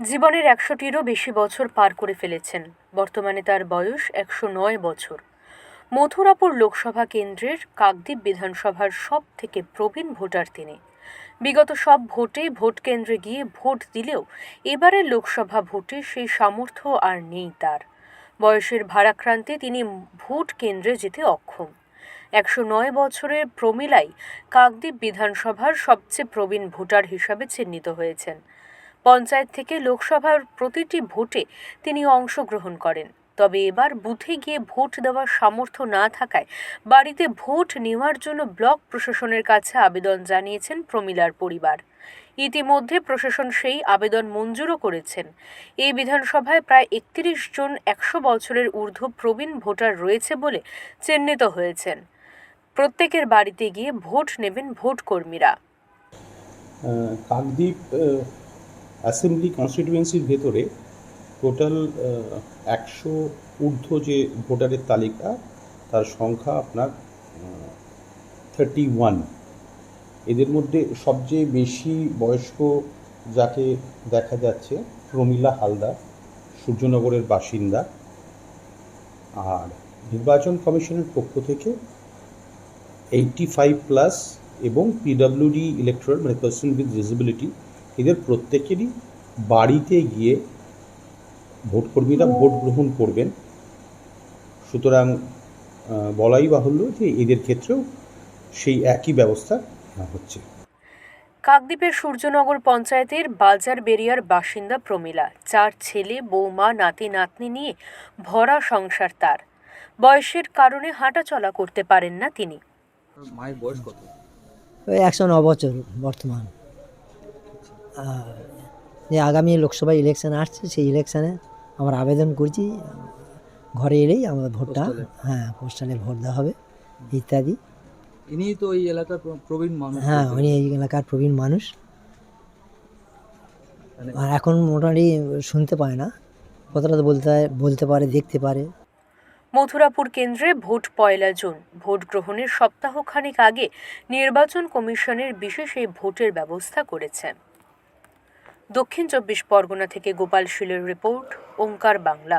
জীবনের একশোটিরও বেশি বছর পার করে ফেলেছেন। বর্তমানে তার বয়স একশো নয় বছর। মথুরাপুর লোকসভা কেন্দ্রের কাকদ্বীপ বিধানসভার সব থেকে প্রবীণ ভোটার তিনি। বিগত সব ভোটে ভোট কেন্দ্রে গিয়ে ভোট দিলেও এবারের লোকসভা ভোটে সেই সামর্থ্য আর নেই তার। বয়সের ভারাক্রান্তে তিনি ভোট কেন্দ্রে যেতে অক্ষম। একশো নয় বছরের প্রমিলাই কাকদ্বীপ বিধানসভার সবচেয়ে প্রবীণ ভোটার হিসাবে চিহ্নিত হয়েছেন। পঞ্চায়েত থেকে লোকসভার প্রতিটি ভোটে তিনি অংশগ্রহণ করেন। তবে এবার বুথে গিয়ে ভোট দেওয়ার সামর্থ্য না থাকায় বাড়িতে ভোট নেওয়ার জন্য ব্লক প্রশাসনের কাছে আবেদন জানিয়েছেন প্রমিলার পরিবার। ইতিমধ্যে প্রশাসন সেই আবেদন মঞ্জুরও করেছেন। এই বিধানসভায় প্রায় একত্রিশ জন একশো বছরের ঊর্ধ্ব প্রবীণ ভোটার রয়েছে বলে চিহ্নিত হয়েছেন। প্রত্যেকের বাড়িতে গিয়ে ভোট নেবেন ভোট কর্মীরা কাকদ্বীপ অ্যাসেম্বলি কনস্টিটিউয়েন্সির ভেতরে টোটাল একশো ঊর্ধ্ব যে ভোটারের তালিকা, তার সংখ্যা আপনার থার্টি ওয়ান এদের মধ্যে সবচেয়ে বেশি বয়স্ক যাকে দেখা যাচ্ছে প্রমীলা হালদার, সূর্যনগরের বাসিন্দা। আর নির্বাচন কমিশনের পক্ষ থেকে এইটটি ফাইভ প্লাস এবং পিডাব্লিউডি ইলেকট্রাল মানে পার্সন উইথ ডিসেবিলিটি এদের প্রত্যেকেরই বাড়িতে গিয়ে ভোটকর্মীরা ভোট গ্রহণ করবেন। সুতরাং বলাই বাহুল্য যে এদের ক্ষেত্রেও সেই একই ব্যবস্থা নেওয়া হচ্ছে। কাকদ্বীপের সূর্যনগর পঞ্চায়েতের বাজার বেরিয়ার বাসিন্দা প্রমীলা চার ছেলে বৌমা নাতি নাতনি নিয়ে ভরা সংসার তার। বয়সের কারণে হাঁটা চলা করতে পারেন না তিনি। মায়ের বয়স কত? একশো ন বছর বর্তমান। যে আগামী লোকসভা ইলেকশন আসছে সেই ইলেকশনে আমরা আবেদন করছি ঘরে এলেই আমাদের ভোটটা হ্যাঁ পোস্টালে ভোট দেওয়া হবে ইত্যাদি। ইনি তো এই এলাকার প্রবীণ মানুষ। হ্যাঁ উনি এই এলাকার প্রবীণ মানুষ। মানে- আর এখন মোটামুটি শুনতে পায় না কতটা তো বলতে বলতে পারে দেখতে পারে। মথুরাপুর কেন্দ্রে ভোট পয়লা জুন ভোট গ্রহণের সপ্তাহখানেক আগে নির্বাচন কমিশনের বিশেষ এই ভোটের ব্যবস্থা করেছেন। দক্ষিণ চব্বিশ পরগনা থেকে গোপাল শীলের রিপোর্ট ওঙ্কার বাংলা।